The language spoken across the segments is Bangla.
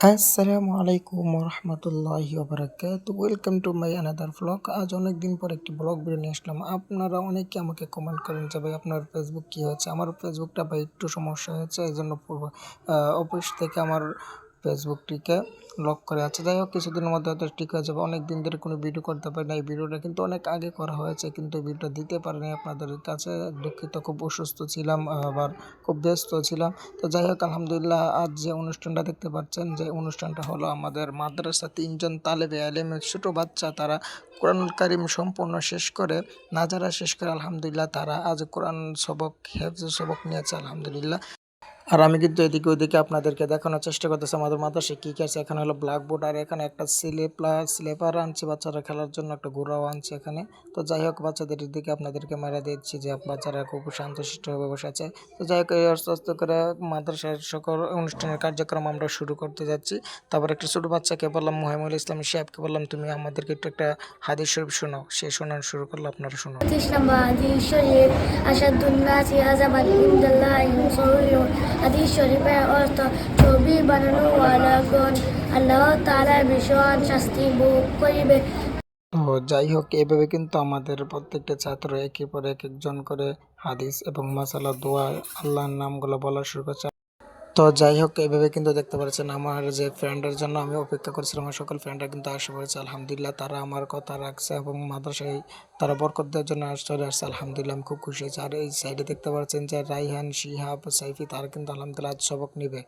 আসসালামু আলাইকুম রহমতুল্লাহি ওবরাকাত। Welcome to my another blog আজ অনেক দিন পর একটি ব্লগ ভিডিও নিয়ে আসলাম। আপনারা অনেকে আমাকে কমেন্ট করেন যে, ভাই, আপনার ফেসবুক কী হয়েছে? আমার ফেসবুকটা ভাই একটু সমস্যা হয়েছে এই জন্য অফিস থেকে আমার ফেসবুকটিকে লক করে। আছে যাই হোক, কিছুদিনের মধ্যে হয়তো ঠিক হয়ে যাবে। অনেক দিন ধরে কোনো ভিডিও করতে পারি না এই ভিডিওটা কিন্তু অনেক আগে করা হয়েছে, কিন্তু ভিডিওটা দিতে পারিনি আপনাদের কাছে। দুঃখিত, খুব অসুস্থ ছিলাম, আবার খুব ব্যস্ত ছিলাম। তো যাই হোক, আলহামদুলিল্লাহ, আজ যে অনুষ্ঠানটা দেখতে পাচ্ছেন, যে অনুষ্ঠানটা হলো আমাদের মাদ্রাসা তিনজন তালেবে আলেমের ছোটো বাচ্চা, তারা কোরআনুল কারিম সম্পূর্ণ শেষ করে, নাজারা শেষ করে, আলহামদুলিল্লাহ, তারা আজ কোরআন সবক, হেফজ সবক নিয়েছে, আলহামদুলিল্লাহ। আর আমি কিন্তু এদিকে ওদিকে আপনাদেরকে দেখানোর চেষ্টা করতেছি। আমাদের মাদ্রাসায় কী কী আছে? এখানে হলো ব্ল্যাকবোর্ড আর এখানে একটা স্লিপার স্লিপার আনছি বাচ্চারা খেলার জন্য, একটা ঘোরাও আনছি এখানে। তো যাই হোক, বাচ্চাদের দিকে আপনাদেরকে মারা দিচ্ছি যে বাচ্চারা খুব শান্তশিষ্টভাবে বসে আছে। তো যাই হোক, এই আস্তে আস্তে করে মাদ্রাসার সকল অনুষ্ঠানের কার্যক্রম আমরা শুরু করতে যাচ্ছি। তারপর একটা ছোটো বাচ্চাকে বললাম মোহামুল ইসলাম সাহেবকে বললাম, তুমি আমাদেরকে একটু একটা হাদিস শরীফ শোনাও। সে শোনান শুরু করল, আপনারা শোনো ইসলাম শরীফ আসাদুল্লাহ হাদিস শরীফের অর্থ ছবি বানানো ওয়ালাগণ আল্লাহ তারা ভীষণ শাস্তি ভোগ করিবে। তো যাই হোক, এভাবে কিন্তু আমাদের প্রত্যেকটা ছাত্র একে পর এক একজন করে হাদিস এবং মশালা, দোয়া, আল্লাহর নামগুলো বলা শুরু করছে। তো যাই হোক, এভাবে কিন্তু দেখতে পাচ্ছেন আমার যে ফ্রেন্ডের জন্য আমি অপেক্ষা করছিলাম। আমার সকল ফ্রেন্ডরা কিন্তু আসে পড়েছে আলহামদুলিল্লাহ। তারা আমার কথা রাখছে এবং মাদ্রাসায় তারা বরকত দেওয়ার জন্য চলে আসছে। আলহামদুলিল্লাহ, আমি খুব খুশি হয়েছি। আর এই সাইডে দেখতে পাচ্ছেন যে রাইহান শিহাব, সাইফি, তারা কিন্তু আলহামদুলিল্লাহ আজ সবক নিবে।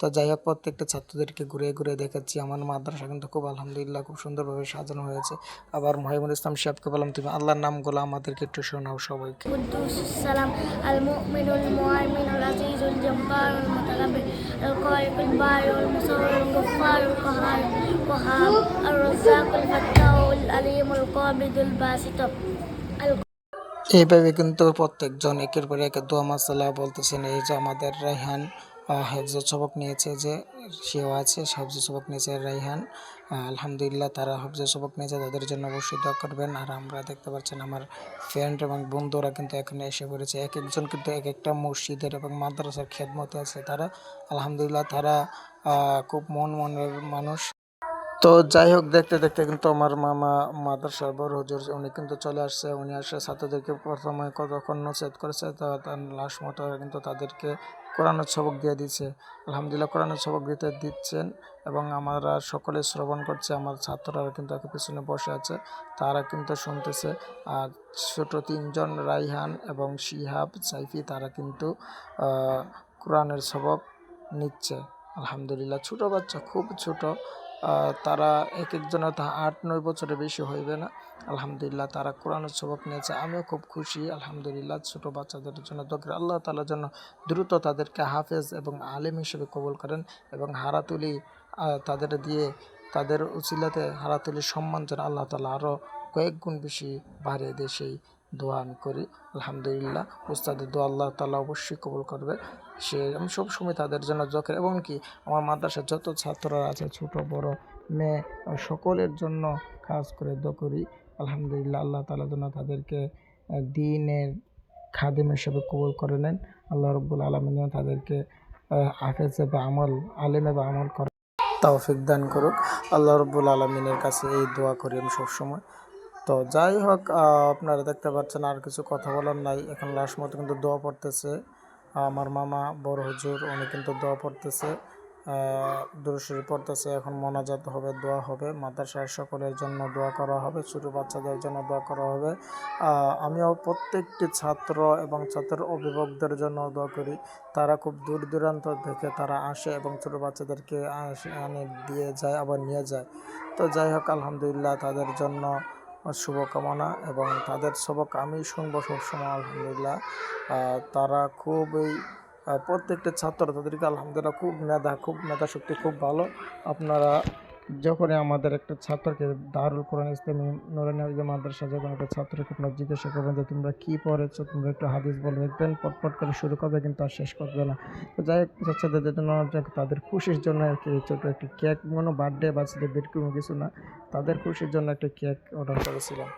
তো যাই হোক, প্রত্যেকটা ছাত্রদেরকে ঘুরে ঘুরে দেখাচ্ছি। আমার মাদ্রাসা কিন্তু খুব আলহামদুলিল্লাহ খুব সুন্দরভাবে সাজানো হয়েছে। আবার মহিমুল ইসলাম সাহেবকে বললাম, তুমি আল্লাহর নামগুলো আমাদেরকে একটু শোনাও সবাইকে। কুদ্দুস সালাম আল মুমিনুল الغفار القهار الوهاب الرزاق الفتاح খালিকুল القابض আল এইভাবে কিন্তু প্রত্যেকজন একের পর এক দোয়া মাসালা বলতেছেন, এই যে আমাদের রাইহান হেফজ সবক নিয়েছে যে সেও আছে হেফজ সবক নিয়েছে রাইহান আলহামদুলিল্লাহ তারা হেফজ সবক নিয়েছে তাদের জন্য অবশ্যই দোয়া করবেন। আর আমরা দেখতে পাচ্ছেন আমার ফ্রেন্ড এবং বন্ধুরা কিন্তু এখানে এসে পড়েছে। এক একজন কিন্তু এক একটা মসজিদের এবং মাদ্রাসার খেদমতে আছে তারা। আলহামদুলিল্লাহ তারা খুব মন মনের মানুষ। তো যাই হোক, দেখতে দেখতে কিন্তু আমার মামা মাদ্রাসার বড় হজুর, উনি কিন্তু চলে আসছে। উনি আসে ছাত্রদেরকে প্রথমে কতক্ষণ নচেত করেছে, তো তার লাস্ট মতো কিন্তু তাদেরকে কোরআনের সবক দিয়ে দিচ্ছে আলহামদুলিল্লাহ, কোরআনের সবক দিতে দিচ্ছেন এবং আমরা সকলে শ্রবণ করছে। আমার ছাত্ররা কিন্তু একে পিছনে বসে আছে, তারা কিন্তু শুনতেছে। আর ছোট তিনজন, রাইহান এবং শিহাব, সাইফি, তারা কিন্তু কোরআনের সবক নিচ্ছে। আলহামদুলিল্লাহ, ছোট বাচ্চা, খুব ছোট। তারা এক একজনের তা আট, নয় বছরের বেশি হইবে না। আলহামদুলিল্লাহ, তারা কোরআনের সবক নিয়েছে। আমিও খুব খুশি, আলহামদুলিল্লাহ, ছোট বাচ্চাদের জন্য দোকান আল্লাহ তালার জন্য দ্রুত তাদেরকে হাফেজ এবং আলেম হিসেবে কবুল করেন এবং হারাতুলি তাদের দিয়ে তাদের উচিলাতে হারাতুলির সম্মান যেন আল্লাহ তালা আরও কয়েক গুণ বেশি বাড়িয়ে দেয় সেই দোয়া আমি করি আলহামদুলিল্লাহ। উস্তাদের দোয়া আল্লাহ তালা অবশ্যই কবুল করবে। সে আমি সবসময় তাদের জন্য জকের এবং কি আমার মাদ্রাসার যত ছাত্ররা আছে ছোট বড় মেয়ে সকলের জন্য কাজ করে দোয়া করি। আলহামদুলিল্লাহ আল্লাহ তালা যেন তাদেরকে দিনের খাদেম হিসেবে কবুল করে নেন। আল্লাহ রব্বুল আলমিন যেন তাদেরকে আহ, হাফেজ বা আমল আলেমে বা আমল করে তৌফিক দান করুক। আল্লাহ রব্বুল আলমিনের কাছে এই দোয়া করি আমি সবসময়। তো যাই হোক আপনারা দেখতে পাচ্ছেন আর কিছু কথা বলার নাই। এখন লাস্ট মতো কিন্তু দোয়া পড়তেছে। আমার মামা, বড় হুজুর, উনি কিন্তু দোয়া পড়তেছে। দুরুশরী পড়তেছে। এখন মোনাজাত হবে, দোয়া হবে। মাদ্রাসার সকলের জন্য দোয়া করা হবে। ছোটো বাচ্চাদের জন্য দোয়া করা হবে। আমিও প্রত্যেকটি ছাত্র এবং ছাত্রের অভিভাবকদের জন্য দোয়া করি। তারা খুব দূর দূরান্ত থেকে তারা আসে এবং ছোটো বাচ্চাদেরকে আসে আনে, দিয়ে যায়, আবার নিয়ে যায়। তো যাই হোক, আলহামদুলিল্লাহ তাদের জন্য শুভকামনা এবং তাদের সবক আমি শুনব সবসময়, আলহামদুলিল্লাহ। তারা খুবই এই প্রত্যেকটা ছাত্র তাদেরকে আলহামদুলিল্লাহ খুব মেধা খুব মেধা শক্তি খুব ভালো। আপনারা যখনই আমাদের একটা ছাত্রকে দারুল কোরআন ইসলামী নুরানিয়া মাদ্রাসা যখন একটা ছাত্রকে আপনার জিজ্ঞাসা করবেন যে, তোমরা কী পড়েছো? তোমরা একটু হাদিস বলে দেখবেন, পটপট করে শুরু করবে, কিন্তু আর শেষ করবে না। তো যাই হোক বাচ্চাদের জন্য, তাদের খুশির জন্য আর কি, ছোটো একটি কেক কোনো বার্থডে বাচ্চাদের বেড কোনো কিছু না, তাদের খুশির জন্য একটা কেক অর্ডার করেছিলাম।